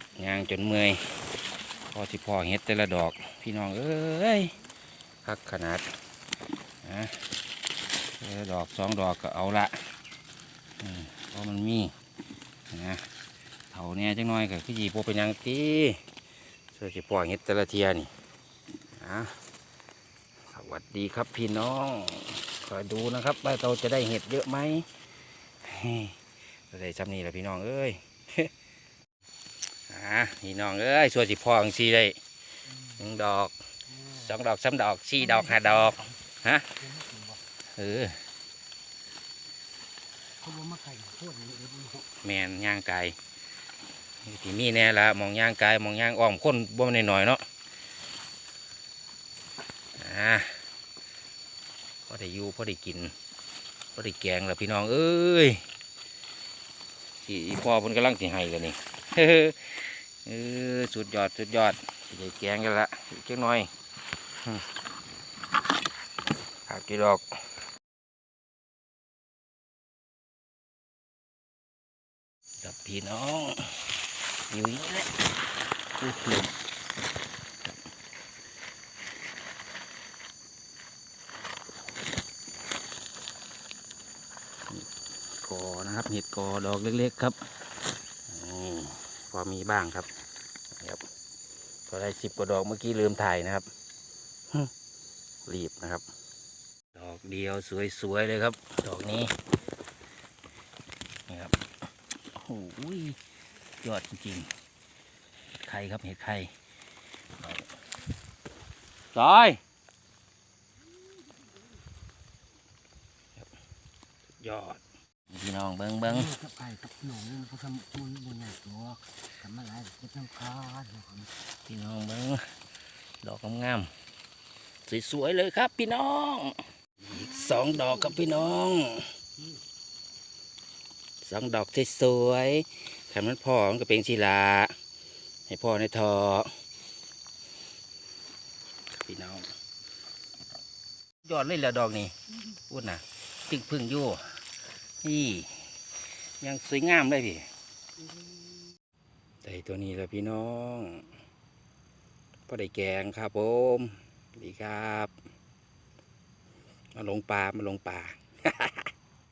ครับยางจนเมื่อยพอสิพอเฮ็ดแต่ละดอก พี่น้องเอ้ยคักขนาดนะดอกสองดอกก็เอาละเพราะมันมีนะเท่าเนี้จังน้อยก็คือจีโปเป็นยังตีเสื้อสิพอเฮ็ดแต่ละเทียนี่นะสวัสดีครับพี่น้องคอยดูนะครับว่าเราจะได้เห็ดเยอะไหมได้จำนี่แหละพี่น้องเอ้ย อ่าพี่น้องเอ้ยส่วนสิพอจังซีได้หนึ่งดอกสองดอกสามดอกสี่ดอกห้าดอกฮะเออเขาบอกมาไก่โคตรเลยแมนย่างไก่ที่มีแน่ละมองย่างไก่มองย่างอ้อมคนบ่มนหน่อยๆเนาะอ่าพอได้อยู่พอได้กินพอได้แกงแล้วพี่น้องเอ้ยที่พ่อเพิ่นกำลังสิให้กันนี่ เออสุดยอดสุดยอดสิได้แกงกันละอีกจักหน่อยหากกี่ดอกกับพี่น้อง อยู่นี่แหละอู้หูกอนะครับเห็ดกอดอกเล็กๆครับ พอมีบ้างครับครับก็ได้สิบกว่าดอกเมื่อกี้ลืมถ่ายนะครับรีบนะครับ ดอกเดียวสวยๆเลยครับ ดอกนี้นี่ครับโอ้โหยอดจริงๆไข่ครับเห็ดไข่จอยยอด พี่น้องเบิ้งเบิ้งกับไก่กับหนูเขาทำมันบนหนักตัวทำอะไรก็ทำคาดพี่น้องเบิ้งดอกงามๆสวยๆเลยครับ พี่น้อง อีกสองดอกครับพี่น้องสองดอกสวยๆแถมนั้นพ่อมันก็เป็นศิลา ให้พ่อในทอพี่น้อง ยอดเลยละดอกนี่พูดนะตึงพึ่งอยู่ นี่ยังสวยงามเลยพี่แต่ตัวนี้แหละพี่น้องพอได้แกงครับผมดีครับ มาลงปลามาลงปลา